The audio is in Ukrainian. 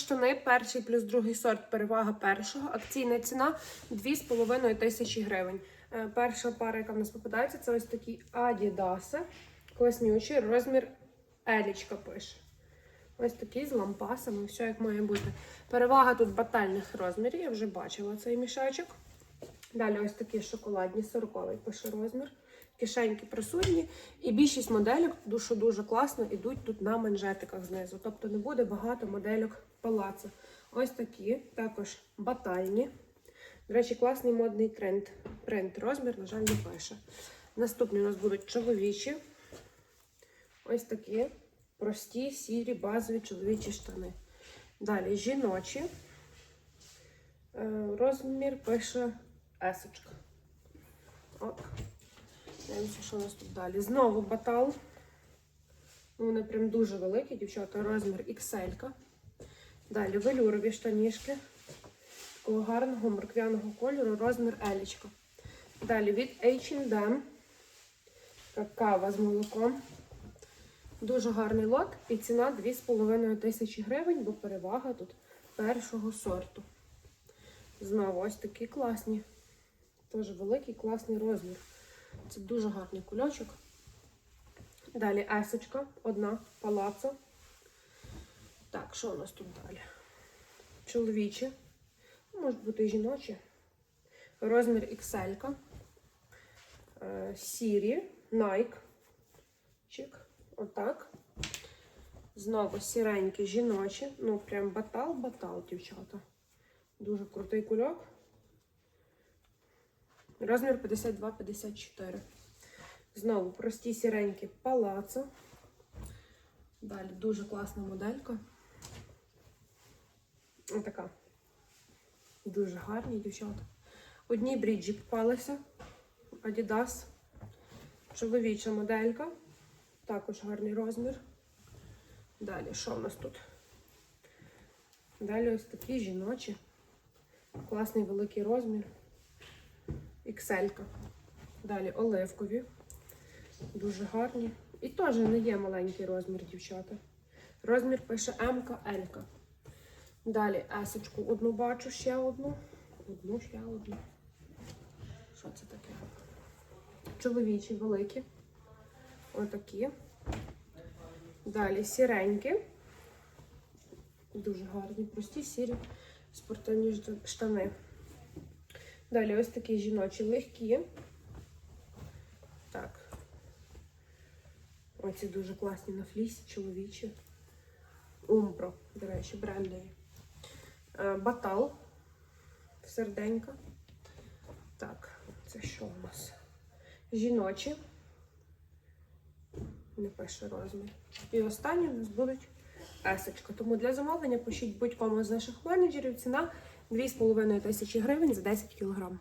штани, перший плюс другий сорт, перевага першого. Акційна ціна 2,5 тисячі гривень. Е, Перша пара, яка в нас попадається, це ось такі Адідаси. Класнючий, розмір Елічка пише. Ось такий з лампасами, все як має бути. Перевага тут батальних розмірів, я вже бачила цей мішечок. Далі ось такі шоколадні, 40 пише розмір. Кишеньки присутні. І більшість моделек дуже дуже класно ідуть тут на манжетиках знизу. Тобто не буде багато модельок палацу. Ось такі, також батальні. До речі, класний модний тренд. Принт розмір, на жаль, не пише. Наступні у нас будуть чоловічі. Ось такі прості, сірі, базові чоловічі штани. Далі жіночі. Е, Розмір пише есочка. От. Дивимося, що у нас тут далі. Знову батал. Ну, Вони прям дуже великі, дівчата, розмір XL. Далі велюрові штанішки. Такого гарного морквяного кольору, розмір Елічка. Далі від H&M. Кава з молоком. Дуже гарний лот і ціна 2,5 тисячі гривень, бо перевага тут першого сорту. Знову ось такі класні. Теж великий класний розмір. Це дуже гарний кульочок. Далі есочка, одна палацо. Так, що у нас тут далі? Чоловічі, можуть бути і жіночі. Розмір XL. Е, Сірі, Nike. Чик. Отак. Знову сіренькі жіночі. Ну, прям батал-батал, дівчата. Дуже крутий кульок. Розмір 52-54. Знову прості сіренькі палацо. Далі дуже класна моделька. Отака. Дуже гарні дівчата. Одні бріджі попалися. Adidas. Чоловіча моделька. Також гарний розмір. Далі, що в нас тут? Далі ось такі жіночі. Класний великий розмір. XL. Далі оливкові. Дуже гарні. І теж не є маленький розмір, дівчата. Розмір пише М, Л. Далі есочку одну бачу, ще одну. Одну, ще одну. Що це таке? Чоловічі великі. Отакі. Далі сіренькі. Дуже гарні, прості сірі спортивні штани. Далі ось такі жіночі легкі. Так. Оці дуже класні на флісі, чоловічі. Умпро, до речі, брендові. Е, Батал. Серденька. Так, це що у нас? Жіночі. Не пише розмір. І останні у нас будуть есочка. Тому для замовлення пишіть будь-кому з наших менеджерів ціна 2,5 тисячі гривень за 10 кілограм.